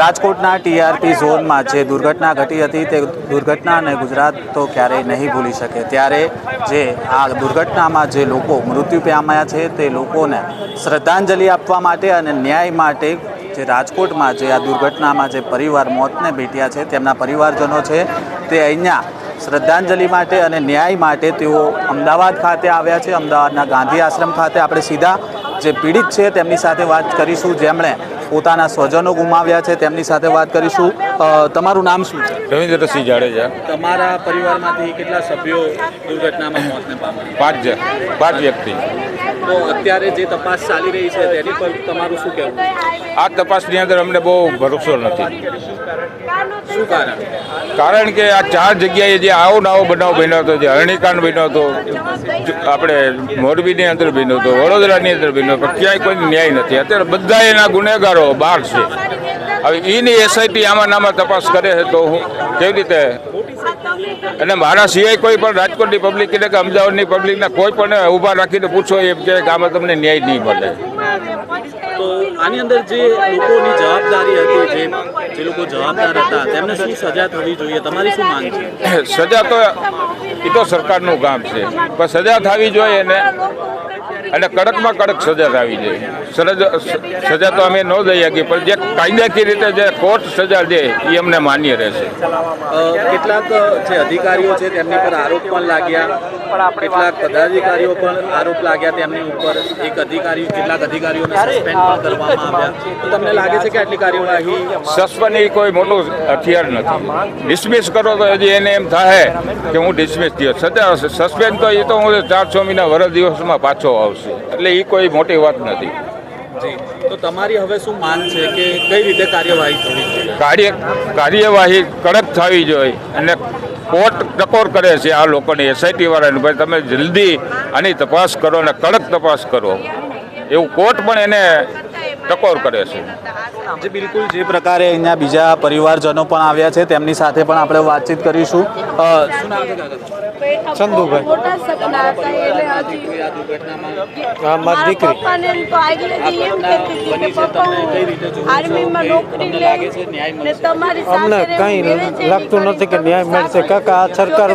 રાજકોટના ટીઆરપી ઝોનમાં જે દુર્ઘટના ઘટી હતી તે દુર્ઘટનાને ગુજરાત તો ક્યારેય નહીં ભૂલી શકે. ત્યારે જે આ દુર્ઘટનામાં જે લોકો મૃત્યુ પામ્યા છે તે લોકોને શ્રદ્ધાંજલિ આપવા માટે અને ન્યાય માટે જે રાજકોટમાં જે આ દુર્ઘટનામાં જે પરિવાર મોતને ભેટ્યા છે, તેમના પરિવારજનો છે, તે અહીંયા શ્રદ્ધાંજલિ માટે અને ન્યાય માટે તેઓ અમદાવાદ ખાતે આવ્યા છે. અમદાવાદના ગાંધી આશ્રમ ખાતે આપણે સીધા જે પીડિત છે તેમની સાથે વાત કરીશું. જેમણે પોતાના સ્વજનો ગુમાવ્યા છે તેમની સાથે વાત કરીશું. તમારું નામ શું છે? રવિન્દ્રસિંહ જાડેજા. તમારા પરિવારમાંથી કેટલા સભ્યો દુર્ઘટનામાં મોતને પામ્યા? પાંચ પાંચ વ્યક્તિ. તો અત્યારે જે તપાસ ચાલી રહી છે તેની પર તમારું શું કહેવું? આ તપાસની અંદર અમને બહુ ભરોસો નથી. કારણ? કે આ ચાર જગ્યાએ જે આવો નાવો બનાવ બન્યો હતો, જે હરણીકાંડ બન્યો હતો આપણે મોરબીની અંદર બન્યો હતો, વડોદરાની અંદર બન્યો હતો ક્યાંય કોઈ ન્યાય નથી. અત્યારે બધા એના ગુનેગારો બહાર છે. હવે એની એસઆઈટી આમાં નામાં તપાસ કરે છે તો હું કેવી રીતે? અને મારા સિવાય કોઈ પણ રાજકોટની પબ્લિક એટલે કે અમદાવાદની પબ્લિકને કોઈ પણ ઊભા રાખીને પૂછો એમ કે આમાં તમને ન્યાય નહીં મળે. તો આની અંદર જે લોકોની જવાબદારી હતી જે જે લોકો જવાબદાર હતા તેમને શું સજા થવી જોઈએ? તમારી શું માંગ છે? સજા તો એ તો સરકારનું કામ છે. પણ સજા થવી જોઈએ ને અને કડકમાં કડક સજા થવી જોઈએ. સજા તો અમે ન દઈ શકીએ પણ જે કાયદાકીય રીતે જે કોર્ટ સજા દે એ અમને માન્ય રહેશે. કેટલાક જે અધિકારીઓ છે તેમની પર આરોપ પણ લાગ્યા. કેટલાક પદાધિકારીઓ પણ આરોપ લાગ્યા તેમની ઉપર. એક અધિકારી કેટલાક અધિકારીઓને સસ્પેન્ડ કરવામાં આવ્યા. તમને લાગે છે કે આટલી કાર્યવાહી સસ્પેન્ડ એ કોઈ મોટું હથિયાર નથી. ડિસમિસ કરો તો હજી એને એમ થાય કે હું ડિસમિસ થયો. સજા સસ્પેન્ડ તો એ તો હું ચાર છ મહિના વરસ દિવસમાં પાછો આવશે. એટલે એ કોઈ મોટી વાત નથી. જી. તો તમારી હવે શું માન છે કે કઈ રીતે કાર્યવાહી થવી જોઈએ? કાર્ય કાર્યવાહી કડક થવી જોઈએ અને કોર્ટ ટકોર કરે છે આ લોકોની એસઆઈટી વાળાને. ભાઈ તમે જલ્દી આની તપાસ કરો અને કડક તપાસ કરો. એવું કોર્ટ પણ એને ટકોર કરે છે. જે બિલકુલ જે પ્રકારે અહીંયા બીજા પરિવારજનો પણ આવ્યા છે તેમની સાથે પણ આપણે વાતચીત કરીશું? ચંદુભાઈ. મારી દીકરી. પપ્પાને તો આગલે દી એમ કહેતી હતી કે પપ્પા હું આર્મીમાં નોકરી લે તમારી અમને સાથે કંઈ લાગતું નથી કે ન્યાય મળશે. કાકા આ સરકાર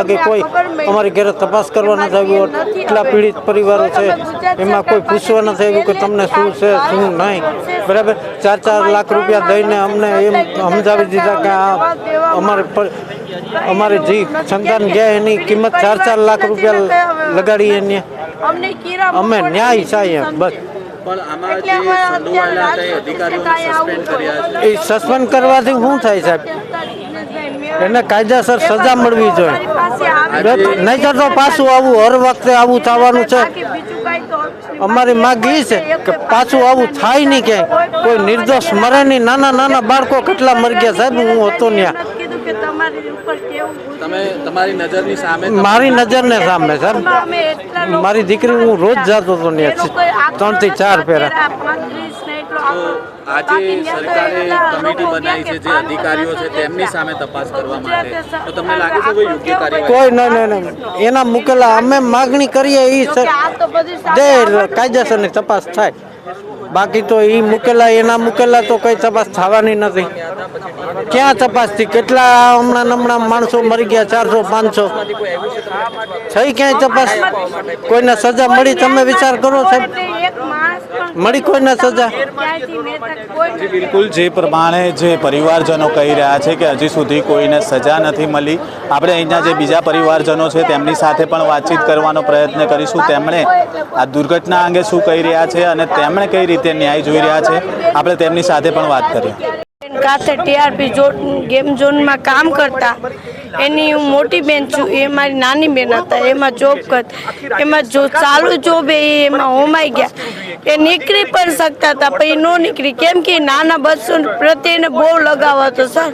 લગે કોઈ અમારી ઘરે તપાસ કરવા નથી આવ્યું એટલા પીડિત પરિવારો છે એમાં કોઈ પૂછવા નથી આવ્યું કે તમને શું છે શું નહીં. બરાબર? ચાર ચાર લાખ રૂપિયા દઈને અમને એમ સમજાવી દીધા કે આ અમારે અમારે જે સંતાન ગયા એની કિંમત ચાર ચાર લાખ રૂપિયા લગાડી એને. અમે ન્યાય સાહેબ બસ. પણ આમાં જે સંડોવાયેલા હતા એ સસ્પેન્ડ કર્યા છે. એ સસ્પેન્ડ કરવાથી શું થાય સાહેબ? એને કાયદેસર સજા મળવી જોઈએ. નહીં તો પાછું આવું હર વખતે આવું થવાનું છે. અમારી માંગ એ છે કે પાછું આવું થાય નહીં ક્યાંય કોઈ નિર્દોષ મરે નહીં. નાના નાના બાળકો કેટલા મરી ગયા સાહેબ? હું હતો ત્યાં મારી નજર તમારી ઉપર કેવું તમે તમારી નજરની સામે મારી નજરને સામે સાહેબ. મારી દીકરી હું રોજ જતો હતો ત્રણથી ચાર ફેરા આ પાંત્રીસ ને એટલો તો આજે સરકારે કમિટી બનાવી છે જે અધિકારીઓ છે તેમની સામે તપાસ કરવા માટે તો તમને લાગે છે કોઈ યોગ્ય કાર્યવાહી? કોઈ નહીં નહીં ના એના મૂકેલા અમે માગણી કરીએ એ જો કે આ તો બધી દે સામે કાયદેસરની તપાસ થાય. બાકી તો એ મૂકેલા એના મૂકેલા તો કઈ તપાસ થવાની નથી. ક્યાં તપાસથી કેટલા હમણાં હમણાં માણસો મરી ગયા ચારસો પાંચસો? થઈ ક્યાંય તપાસ? કોઈને સજા મળી? તમે વિચાર કરો સાહેબ. મળી કોઈને સજા? બિલકુલ. જે પ્રમાણે જે પરિવારજનો કહી રહ્યા છે કે હજી સુધી કોઈને સજા નથી મળી આપણે અહીંના જે બીજા પરિવારજનો છે તેમની સાથે પણ વાતચીત કરવાનો પ્રયત્ન કરીશું. તેમણે આ દુર્ઘટના અંગે શું કહી રહ્યા છે અને તેમણે કઈ રીતે ન્યાય જોઈ રહ્યા છે આપણે તેમની સાથે પણ વાત કરીએ. કાતે ટીઆરપી ગેમ ઝોનમાં કામ કરતા એની હું મોટી બેન છું એ મારી નાની બેન હતા એમાં જોબ કરતા એમાં જો ચાલુ જોબ એ એમાં હોમાઈ ગયા. એ નીકળી પણ શકતા હતા પછી ન નીકળી. કેમ કે નાના પ્રત્યે એને બહુ લગાવ હતો સર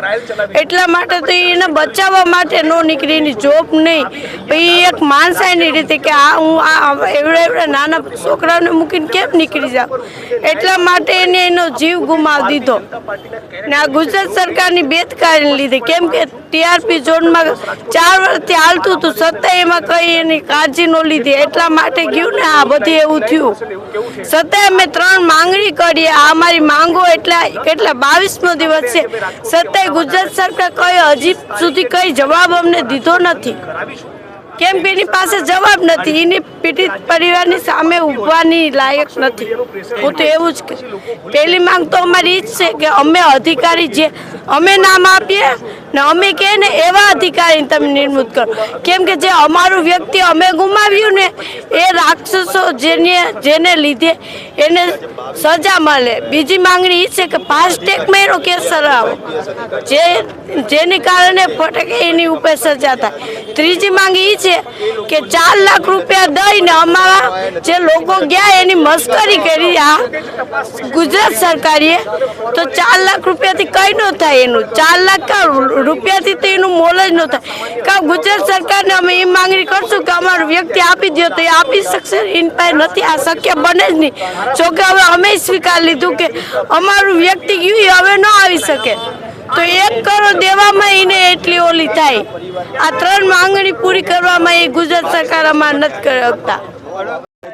એટલા માટે તો એને બચાવવા માટે ન નીકળી, એની જોબ નહીં. પછી એક માણસાઈની રીતે કે આ હું આ એવડા એવડા નાના છોકરાઓને મૂકીને કેમ નીકળી જાઉં? એટલા માટે એને એનો જીવ ગુમાવી દીધો. ને આ ગુજરાત સરકારની બેદકારીને લીધે. કેમ કે ટીઆરપી ઝોનમાં ચાર વર્ષથી હાલતું હતું સત્તા એમાં કઈ એની કાળજી ન લીધી. એટલા માટે ગયું ને આ બધી એવું થયું. છતાંય અમે ત્રણ માંગણી કરીએ. આ અમારી માંગો એટલા, કેટલા બાવીસમો દિવસ છે. છતાંય ગુજરાત સરકાર કઈ હજી સુધી કઈ જવાબ અમને દીધો નથી. કેમ કે એની પાસે જવાબ નથી? એની પીડિત પરિવારની સામે ઊભવાની લાયક નથી. હું તો એવું જ પહેલી માંગ તો અમારી જ છે કે અમે અધિકારી જે અમે નામ આપીએ ને અમે કહે ને એવા અધિકારી તમે નિર્મૂત કરો. કેમ કે જે અમારું વ્યક્તિ અમે ગુમાવ્યું ને, એ રાક્ષસો જેને જેને લીધે એને સજા મળે. બીજી માંગણી એ છે કે ફાસ્ટેગમાં એનો કેસ સરાવો. જે જેને કારણે ફટકે એની ઉપર સજા થાય. ત્રીજી માંગ એ છે કે ચાર લાખ રૂપિયા દઈને અમારા જે લોકો ગયા એની મસ્કરી કરી આ ગુજરાત સરકારે, તો ચાર લાખ રૂપિયાથી કઈ ન થાય એનું. ચાર લાખ રૂપિયાથી તો એનું મોલ જ ન થાય. કારણ ગુજરાત સરકારને અમે એ માંગણી કરશું કે અમારું વ્યક્તિ આપી દો તો એ આપી શકશે. એની પાસે નથી, આ શક્ય બને જ નહીં. જોકે હવે અમે સ્વીકાર લીધું કે અમારું વ્યક્તિ ગયું હવે ન આવી શકે. તો એક કરોડ દેવામાં એને એટલી ઓલી થાય. આ ત્રણ માંગણી પૂરી કરવામાં એ ગુજરાત સરકાર અમારે નથી કરી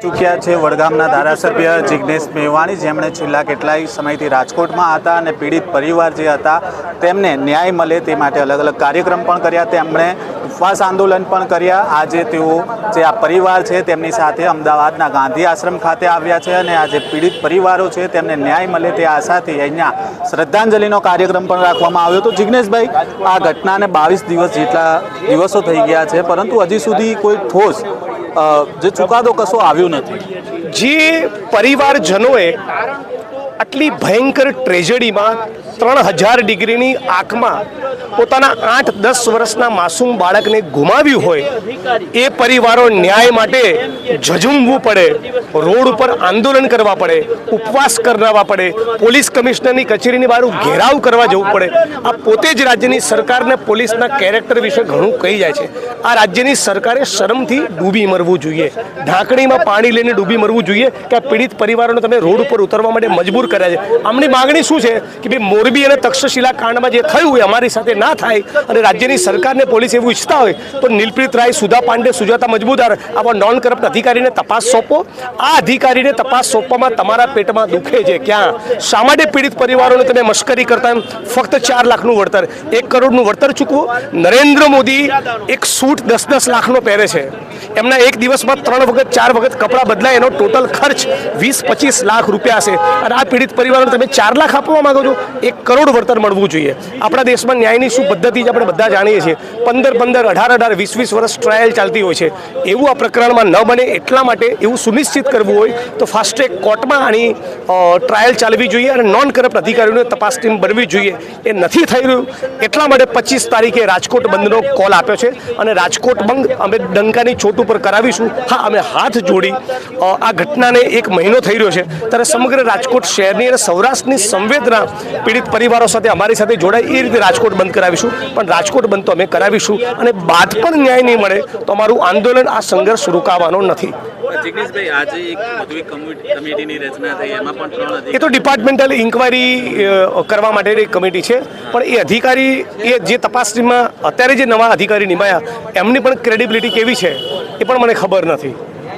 ચૂક્યા છે વડગામના ધારાસભ્ય જિગ્નેશ મેવાણી. જેમણે છેલ્લા કેટલાય સમયથી રાજકોટમાં હતા અને પીડિત પરિવાર જે હતા, તેમને ન્યાય મળે તે માટે અલગ અલગ કાર્યક્રમ પણ કર્યા. તેમણે ઉપવાસ આંદોલન પણ કર્યા. આજે તેઓ જે આ પરિવાર છે, તેમની સાથે અમદાવાદના ગાંધી આશ્રમ ખાતે આવ્યા છે અને આ જે પીડિત પરિવારો છે, તેમને ન્યાય મળે તે આશાથી અહીંયા શ્રદ્ધાંજલિનો કાર્યક્રમ પણ રાખવામાં આવ્યો તો જિગ્નેશભાઈ, આ ઘટનાને બાવીસ દિવસ જેટલા દિવસો થઈ ગયા છે, પરંતુ હજી સુધી કોઈ ઠોસ જે ચુકાદો કશો આવ્યો નથી. જે પરિવારજનોએ આટલી ભયંકર ટ્રેજડીમાં ત્રણ હજાર ડિગ્રીની આંખમાં પોતાના આઠ દસ વર્ષના માસૂમ બાળકને ગુમાવ્યું હોય, એ પરિવારો ન્યાય માટે ઝઝુમવું પડે, રોડ ઉપર આંદોલન કરવા પડે, ઉપવાસ કરાવવા પડે, પોલીસ કમિશનરની કચેરીની બહાર ઘેરાવ કરવા જવું પડે. આ પોતે જ રાજ્યની સરકારને પોલીસના કેરેક્ટર વિશે ઘણું કહી જાય છે. આ રાજ્યની સરકારે શરમથી ડૂબી મરવું જોઈએ. ઢાંકણીમાં પાણી લઈને ડૂબી મરવું જોઈએ કે આ પીડિત પરિવારોને તમે રોડ ઉપર ઉતરવા માટે મજબૂર કર્યા છે. આમની માગણી શું છે? કે ભાઈ મોરબી અને તક્ષશિલા કાંડમાં જે થયું હોય અમારી સાથે ના થાય અને રાજ્યની સરકારને પોલીસ એવું ઈચ્છતા હોય તો નીલપ્રીત રાય, સુધા પાંડે, સુજાતા મજબૂદાર આવા નોન કરપ્ટ અધિકારીને તપાસ સોંપો. આ અધિકારીને તપાસ સોંપવામાં તમારા પેટમાં દુખે છે ક્યાં? શા માટે પીડિત પરિવારોને તમે મશ્કરી કરતા ફક્ત ચાર લાખનું વળતર. એક કરોડનું વળતર ચૂકવો. નરેન્દ્ર મોદી એક સૂટ દસ દસ લાખનો પહેરે છે. એમના એક દિવસમાં ત્રણ વખત, ચાર વખત કપડાં બદલાય, એનો ટોટલ ખર્ચ વીસ પચીસ લાખ રૂપિયા હશે. અને આ પીડિત પરિવારોને તમે ચાર લાખ આપવા માંગો છો? એક કરોડ વળતર મળવું જોઈએ. આપણા દેશમાં ન્યાયની શું પદ્ધતિ છે આપણે બધા જાણીએ છીએ. પંદર પંદર અઢાર અઢાર વીસ વીસ વર્ષ ટ્રાયલ ચાલતી હોય છે. એવું આ પ્રકરણમાં ન બને એટલા માટે એવું સુનિશ્ચિત કરવું હોય તો ફાસ્ટ કોર્ટમાં આની ટ્રાયલ ચાલવી જોઈએ અને નોન કરપ્ટ અધિકારીઓને તપાસ ટીમ બનવી જોઈએ. એ નથી થઈ રહ્યું. એટલા માટે પચીસ તારીખે રાજકોટ બંધનો કોલ આપ્યો છે અને રાજકોટ બંધ અમે ડંકાની ચોટ ઉપર કરાવીશું. હા, અમે હાથ જોડી આ ઘટનાને એક મહિનો થઈ રહ્યો છે. ત્યારે સમગ્ર રાજકોટ શહેરની અને સૌરાષ્ટ્રની સંવેદના પીડિત પરિવારો સાથે અમારી સાથે જોડાય એ રીતે રાજકોટ બંધ કરાવીશું. પણ રાજકોટ બંધ તો અમે કરાવીશું અને બાદ પણ ન્યાય નહીં મળે તો અમારું આંદોલન આ સંઘર્ષ રોકાવાનો નથી. એ તો ડિપાર્ટમેન્ટલ ઇન્કવાયરી કરવા માટેની કમિટી છે. પણ એ અધિકારી એ જે તપાસમાં અત્યારે જે નવા અધિકારી નિમાયા એમની પણ ક્રેડિબિલિટી કેવી છે એ પણ મને ખબર નથી.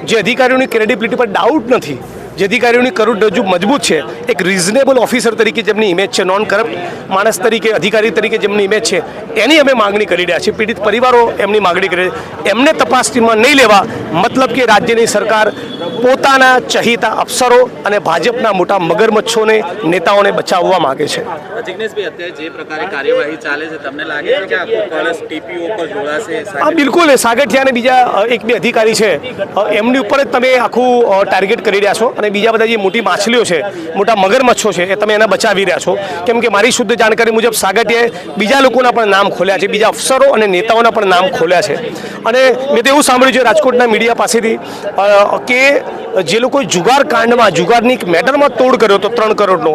જે અધિકારીઓની ક્રેડિબિલિટી પર ડાઉટ નથી જે અધિકારીઓની કરોડરજ્જુ મજબૂત છે. એક રિઝનેબલ ઓફિસર તરીકે જેમની ઇમેજ છે નોન કરપ્ટ માણસ તરીકે, અધિકારી તરીકે જેમની ઇમેજ છે, એની અમે માગણી કરી રહ્યા છીએ. પીડિત પરિવારો એમની માગણી કરી એમને તપાસ ટીમમાં નહીં લેવા મતલબ કે રાજ્યની સરકાર પોતાના ચહિતા અફસરો અને ભાજપના મોટા મગરમચ્છોને નેતાઓને બચાવવા માંગે છે. હા બિલકુલ એ સાગઠિયા અને બીજા એક બે અધિકારી છે. એમની ઉપર જ તમે આખું ટાર્ગેટ કરી રહ્યા છો અને બીજા બધા જે મોટી માછલીઓ છે મોટા મગરમચ્છો છે એ તમે એને બચાવી રહ્યા છો. કેમ કે મારી શુદ્ધ જાણકારી મુજબ સાગઠિયાએ બીજા લોકોના પણ નામ ખોલ્યા છે બીજા અફસરો અને નેતાઓના પણ નામ ખોલ્યા છે. અને મેં તો એવું સાંભળ્યું છે રાજકોટના મીડિયા પાસેથી કે જે લોકોએ જુગાર કાંડમાં, જુગારની મેટરમાં તોડ કર્યો હતો, ત્રણ કરોડનો,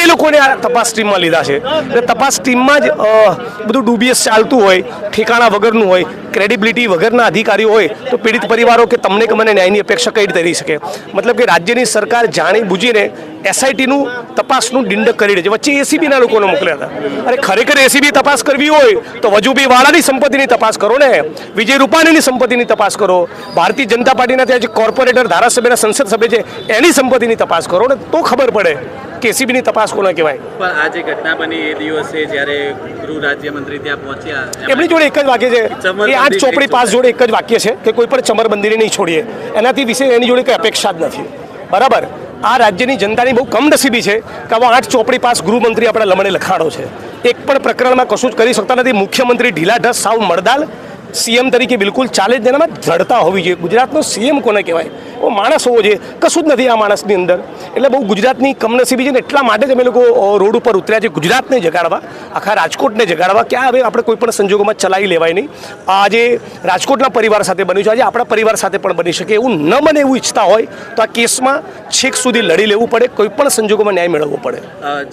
એ લોકોને આ તપાસ ટીમમાં લીધા છે. એટલે તપાસ ટીમમાં જ બધું ડુબીએસ ચાલતું હોય, ઠેકાણા વગરનું હોય ક્રેડિબિલિટી વગરના અધિકારીઓ હોય તો પીડિત પરિવારો કે તમને કે મને ન્યાયની અપેક્ષા કઈ રીતે રહી શકે? મતલબ કે રાજ્યની સરકાર જાણી બુજીને એસઆઈટીનું તપાસનું ડિંડક કરી રહી છે. વચ્ચે એસીબીના લોકોને મોકલ્યા હતા. અરે ખરેખર એસીબી તપાસ કરવી હોય તો વજુભાઈ વાળાની સંપત્તિની તપાસ કરો ને. વિજય રૂપાણીની સંપત્તિની તપાસ કરો. ભારતીય જનતા પાર્ટીના ત્યાં જે કોર્પોરેટર ધારાસભ્યના સંસદ સભ્ય છે એની સંપત્તિની તપાસ કરો ને. તો ખબર પડે કે એસીબીની તપાસ કોને કહેવાય. પણ આ જે ઘટના બની એ દિવસે જ્યારે ગૃહ રાજ્યમંત્રી ત્યાં પહોંચ્યા એમની જોડે એક જ વાક્ય છે આઠ ચોપડી પાસ જોડે એક જ વાક્ય છે કે કોઈ પણ ચમરબંધીને નહીં છોડીએ. એનાથી વિશે એની જોડે કંઈ અપેક્ષા જ નથી. બરાબર? આ રાજ્યની જનતાની બહુ કમનસીબી છે કે આવા આઠ ચોપડી પાસ ગૃહમંત્રી આપણા લમણે લખાડો છે. એક પણ પ્રકરણમાં કશું જ કરી શકતા નથી મુખ્યમંત્રી ઢીલાઢસ સાવ મળદાલ સીએમ તરીકે બિલકુલ ચાલે જ એનામાં જડતા હોવી જોઈએ. ગુજરાતનો સીએમ કોને કહેવાય? ઓ, માણસ હોવો જોઈએ. કશું જ નથી આ માણસની અંદર. એટલે બહુ ગુજરાતની કમનસીબી છે ને એટલા માટે જ અમે લોકો રોડ ઉપર ઉતર્યા છે ગુજરાતને જગાડવા, આખા રાજકોટને જગાડવા. કે હવે આપણે કોઈ પણ સંજોગોમાં ચલાવી લેવાય નહીં. આજે રાજકોટના પરિવાર સાથે બન્યું છે. આજે આપણા પરિવાર સાથે પણ બની શકે એવું ન બને એવું ઈચ્છતા હોય તો આ કેસમાં છેક સુધી લડી લેવું પડે કોઈ પણ સંજોગોમાં ન્યાય મેળવવો પડે.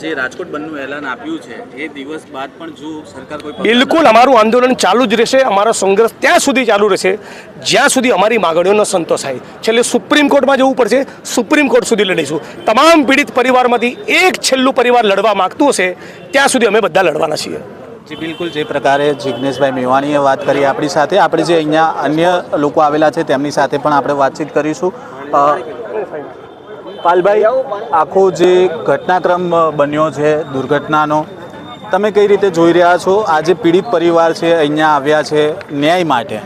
જે રાજકોટ બંધનું એલાન આપ્યું છે એ દિવસ બાદ પણ જો સરકાર કોઈ બિલકુલ અમારું આંદોલન ચાલુ જ રહેશે અમારો સંઘર્ષ ત્યાં સુધી ચાલુ રહેશે જ્યાં સુધી અમારી માગણીઓનો સંતોષ થાય. છેલ્લે સુપ્રીમ કોર્ટમાં જવું પડશે સુપ્રીમ કોર્ટ સુધી લડીશું. તમામ પીડિત પરિવારમાંથી એક છેલ્લું પરિવાર લડવા માંગતું હશે ત્યાં સુધી અમે બધા લડવાના છીએ. જી બિલકુલ જે પ્રકારે જિજ્ઞેશભાઈ મેવાણીએ વાત કરી આપણી સાથે આપણે જે અહીંયા અન્ય લોકો આવેલા છે તેમની સાથે પણ આપણે વાતચીત કરીશું. પાલભાઈ, આખો જે ઘટનાક્રમ બન્યો છે, દુર્ઘટનાનો, તમે કઈ રીતે જોઈ રહ્યા છો? આ જે પીડિત પરિવાર છે, અહીંયા આવ્યા છે, ન્યાય માટે.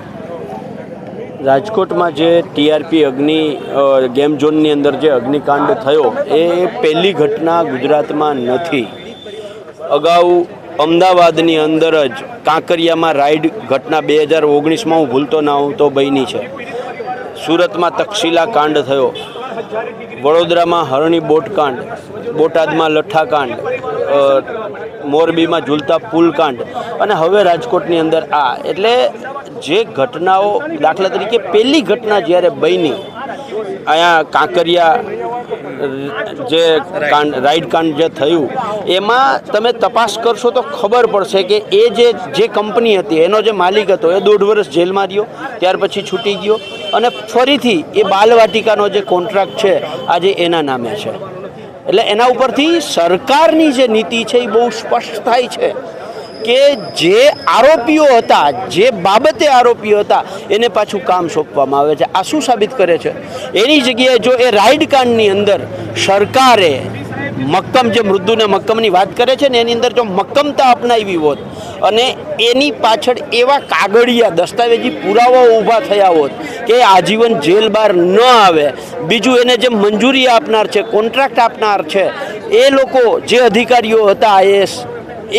રાજકોટમાં જે ટીઆરપી અગ્નિ ગેમ ઝોનની અંદર જે અગ્નિકાંડ થયો, એ પહેલી ઘટના ગુજરાતમાં નથી. અગાઉ અમદાવાદની અંદર જ કાંકરિયામાં રાઈડ ઘટના બે હજાર ઓગણીસમાં હું ભૂલતો ના હું તો બની છે. સુરતમાં તક્ષશિલા કાંડ થયો. વડોદરામાં હરણી બોટકાંડ, બોટાદમાં લઠ્ઠાકાંડ મોરબીમાં ઝૂલતા પુલકાંડ અને હવે રાજકોટની અંદર આ. એટલે જે ઘટનાઓ દાખલા તરીકે પહેલી ઘટના જ્યારે બની, અહીંયા કાંકરિયા જે કાંડ, રાઈડ કાંડ જે થયું, એમાં તમે તપાસ કરશો તો ખબર પડશે કે એ જે જે કંપની હતી, એનો જે માલિક હતો, એ દોઢ વર્ષ જેલમાં રહ્યો, ત્યાર પછી છૂટી ગયો અને ફરીથી એ બાલવાટિકાનો જે કોન્ટ્રાક્ટ છે, આજે એના નામે છે. એટલે એના ઉપરથી સરકારની જે નીતિ છે એ બહુ સ્પષ્ટ થાય છે. કે જે આરોપીઓ હતા, જે બાબતે આરોપીઓ હતા, એને પાછું કામ સોંપવામાં આવે છે. આ શું સાબિત કરે છે? એની જગ્યાએ જો એ રાઈડ કાંડની અંદર સરકારે મક્કમ, જે મૃદુને મક્કમની વાત કરે છે ને, એની અંદર જો મક્કમતા અપનાવી હોત અને એની પાછળ એવા કાગળિયા, દસ્તાવેજી પુરાવાઓ ઊભા થયા હોત કે આજીવન જેલ બહાર ન આવે. બીજું એને જે મંજૂરી આપનાર છે, કોન્ટ્રાક્ટ આપનાર છે, એ લોકો જે અધિકારીઓ હતા આઈએસ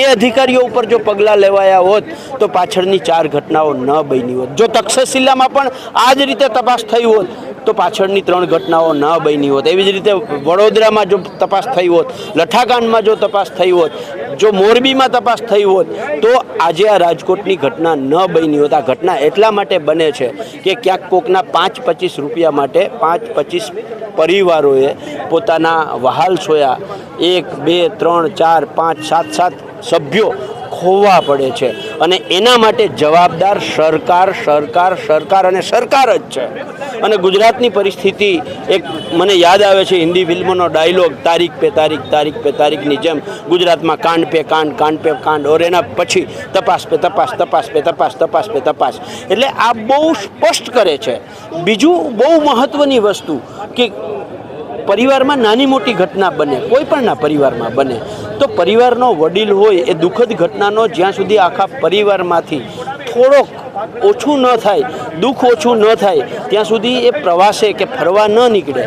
એ અધિકારીઓ ઉપર જો પગલાં લેવાયા હોત, તો પાછળની ચાર ઘટનાઓ ન બની હોત. જો તક્ષશિલામાં પણ આ જ રીતે તપાસ થઈ હોત, તો પાછળની ત્રણ ઘટનાઓ ન બની હોત. એવી જ રીતે વડોદરામાં જો તપાસ થઈ હોત લઠ્ઠાકાંડમાં જો તપાસ થઈ હોત, જો મોરબીમાં તપાસ થઈ હોત, તો આજે આ રાજકોટની ઘટના ન બની હોત. આ ઘટના એટલા માટે બને છે કે ક્યાંક કોકના પાંચ પચીસ રૂપિયા માટે પાંચ પચીસ પરિવારોએ પોતાના વહાલ સોયા. એક, બે, ત્રણ, ચાર, પાંચ, સાત સાત સભ્યો ખોવા પડે છે. અને એના માટે જવાબદાર સરકાર સરકાર સરકાર અને સરકાર જ છે. અને ગુજરાતની પરિસ્થિતિ એક મને યાદ આવે છે હિન્દી ફિલ્મોનો ડાયલોગ, તારીખ પે તારીખ તારીખ પે તારીખની જેમ ગુજરાતમાં કાંડ પે કાંડ કાંડ પે કાંડ, ઓર એના પછી તપાસ પે તપાસ તપાસ પે તપાસ તપાસ પે તપાસ. એટલે આ બહુ સ્પષ્ટ કરે છે. બીજું બહુ મહત્ત્વની વસ્તુ કે પરિવારમાં નાની મોટી ઘટના બને, કોઈ પણના પરિવારમાં બને, તો પરિવારનો વડીલ હોય એ દુઃખદ ઘટનાનો જ્યાં સુધી આખા પરિવારમાંથી થોડોક ઓછું ન થાય, દુઃખ ઓછું ન થાય, ત્યાં સુધી એ પ્રવાસે કે ફરવા ન નીકળે.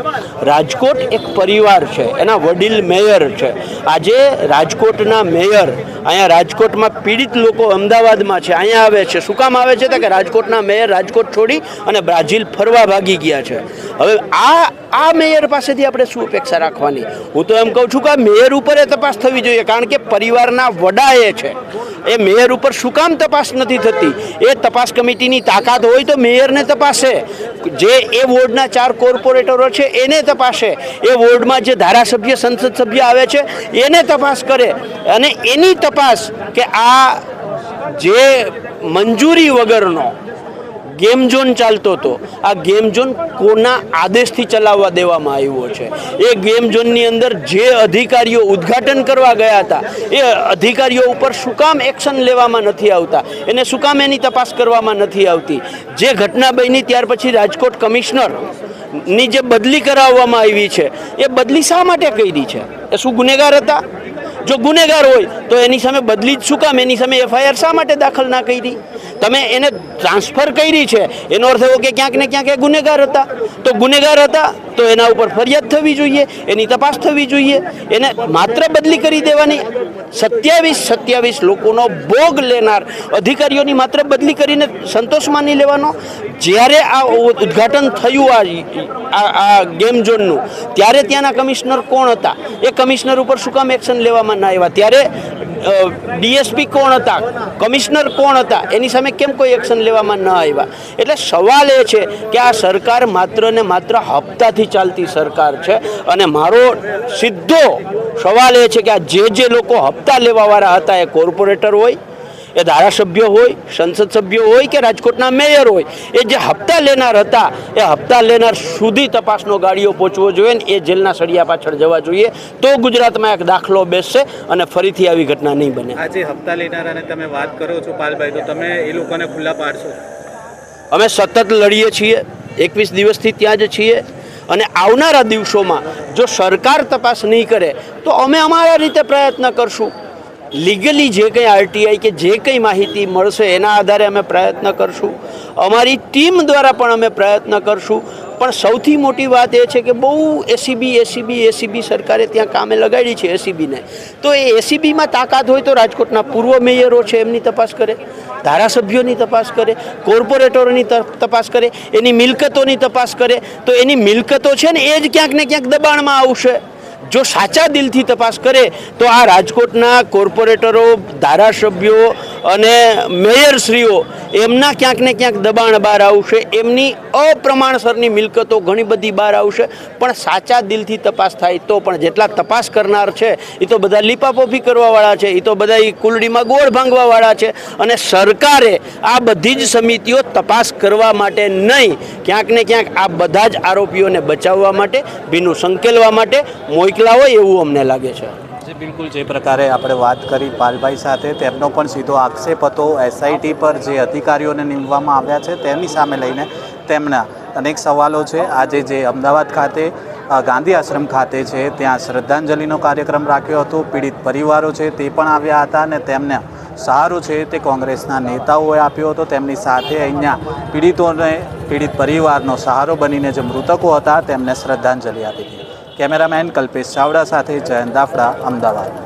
રાજકોટ એક પરિવાર છે, એના વડીલ મેયર છે. આજે રાજકોટના મેયર, અહીંયા રાજકોટમાં પીડિત લોકો અમદાવાદમાં છે, અહીંયા આવે છે. શું કામ આવે છે કે રાજકોટના મેયર રાજકોટ છોડી અને બ્રાઝિલ ફરવા ભાગી ગયા છે. હવે આ આ મેયર પાસેથી આપણે શું અપેક્ષા રાખવાની? હું તો એમ કહું છું કે મેયર ઉપર એ તપાસ થવી જોઈએ, કારણ કે પરિવારના વડા એ છે. એ મેયર ઉપર શું કામ તપાસ નથી થતી? એ તપાસ કમિટીની તાકાત હોય તો મેયરને તપાસે. જે એ વોર્ડના ચાર કોર્પોરેટરો છે, એને તપાસે. એ વોર્ડમાં જે ધારાસભ્ય, સંસદ સભ્ય આવે છે, એને તપાસ કરે. અને એની તપાસ કે આ જે મંજૂરી વગરનો ગેમ ઝોન ચાલતો હતો. આ ગેમ ઝોન કોના આદેશથી ચલાવવા દેવામાં આવ્યો છે? એ ગેમ ઝોનની અંદર જે અધિકારીઓ ઉદ્ઘાટન કરવા ગયા હતા, એ અધિકારીઓ ઉપર શું કામ એક્શન લેવામાં નથી આવતા? એને શું કામ એની તપાસ કરવામાં નથી આવતી? જે ઘટના બની ત્યાર પછી રાજકોટ કમિશનરની જે બદલી કરાવવામાં આવી છે, એ બદલી શા માટે કરી છે? એ શું ગુનેગાર હતા? જો ગુનેગાર હોય, તો એની સામે બદલી જ શું કામ? એની સામે એફઆઈઆર શા માટે દાખલ ના કરી? તમે એને ટ્રાન્સફર કરી છે. એનો અર્થ એવો કે ક્યાંક ને ક્યાંક એ ગુનેગાર હતા. તો ગુનેગાર હતા તો એના ઉપર ફરિયાદ થવી જોઈએ, એની તપાસ થવી જોઈએ. એને માત્ર બદલી કરી દેવાની. સત્યાવીસ સત્યાવીસ લોકોનો ભોગ લેનાર અધિકારીઓની માત્ર બદલી કરીને સંતોષ માની લેવાનો. જ્યારે આ ઉદ્ઘાટન થયું આ આ- ગેમ ઝોનનું, ત્યારે ત્યાંના કમિશનર કોણ હતા? એ કમિશનર ઉપર શું કામ એક્શન લેવામાં ના આવ્યા? ત્યારે ડીએસપી કોણ હતા? કમિશનર કોણ હતા? એની સામે કેમ કોઈ એક્શન લેવામાં ન આવ્યા? એટલે સવાલ એ છે કે આ સરકાર માત્ર ને માત્ર હપ્તાથી ચાલતી સરકાર છે અને મારો સીધો સવાલ એ છે કે આ જે જે લોકો હપ્તા લેવાવાળા હતા એ કોર્પોરેટર હોય એ ધારાસભ્ય હોય સંસદ સભ્ય હોય કે રાજકોટના મેયર હોય એ જે હપ્તા લેનાર હતા એ હપ્તા લેનાર સુધી તપાસનો ગાડીઓ પહોંચવો જોઈએ ને એ જેલના સળિયા પાછળ જવા જોઈએ તો ગુજરાતમાં એક દાખલો બેસશે અને ફરીથી આવી ઘટના નહીં બને. આજે હપ્તા લેનારાને તમે વાત કરો છો પાલભાઈ તો તમે એ લોકોને ખુલ્લા પાડશો? અમે સતત લડીએ છીએ એકવીસ દિવસથી ત્યાં જ છીએ અને આવનારા દિવસોમાં જો સરકાર તપાસ નહીં કરે તો અમે અમારા રીતે પ્રયત્ન કરશું. લીગલી જે કંઈ આરટીઆઈ કે જે કંઈ માહિતી મળશે એના આધારે અમે પ્રયત્ન કરશું. અમારી ટીમ દ્વારા પણ અમે પ્રયત્ન કરશું. પણ સૌથી મોટી વાત એ છે કે બહુ એસીબી એસીબી એસીબી સરકારે ત્યાં કામે લગાડી છે એસીબીને તો એ એસીબીમાં તાકાત હોય તો રાજકોટના પૂર્વ મેયરો છે એમની તપાસ કરે, ધારાસભ્યોની તપાસ કરે, કોર્પોરેટરોની તપાસ કરે, એની મિલકતોની તપાસ કરે. તો એની મિલકતો છે ને એ જ ક્યાંક ને ક્યાંક દબાણમાં આવશે. જો સાચા દિલથી તપાસ કરે તો આ રાજકોટના કોર્પોરેટરો ધારાસભ્યો અને મેયરશ્રીઓ એમના ક્યાંક ને ક્યાંક દબાણ બહાર આવશે, એમની અપ્રમાણસરની મિલકતો ઘણી બધી બહાર આવશે, પણ સાચા દિલથી તપાસ થાય તો પણ જેટલા તપાસ કરનાર છે એ તો બધા લીપાપોફી કરવાવાળા છે એ તો બધા એ કુલડીમાં ગોળ ભાંગવાવાળા છે, અને સરકારે આ બધી જ સમિતિઓ તપાસ કરવા માટે નહીં, ક્યાંક ને ક્યાંક આ બધા જ આરોપીઓને બચાવવા માટે, ભીનું સંકેલવા માટે મોકલા હોય એવું અમને લાગે છે. જે, બિલકુલ. જે પ્રકારે આપણે વાત કરી પાલભાઈ સાથે, તેમનો પણ સીધો આક્ષેપ હતો એસઆઈટી પર જે અધિકારીઓને નીમવામાં આવ્યા છે તેમની સામે લઈને તેમના અનેક સવાલો છે. આજે જે અમદાવાદ ખાતે ગાંધી આશ્રમ ખાતે છે, ત્યાં શ્રદ્ધાંજલિનો કાર્યક્રમ રાખ્યો હતો. પીડિત પરિવારો છે તે પણ આવ્યા હતા અને તેમને સહારો છે તે કોંગ્રેસના નેતાઓએ આપ્યો હતો. તેમની સાથે અહીંયા પીડિતોને, પીડિત પરિવારનો સહારો બનીને જે મૃતકો હતા, તેમને શ્રદ્ધાંજલિ આપી હતી. કેમેરામેન કલ્પેશ ચાવડા સાથે જયંત દાફડા અમદાવાદ.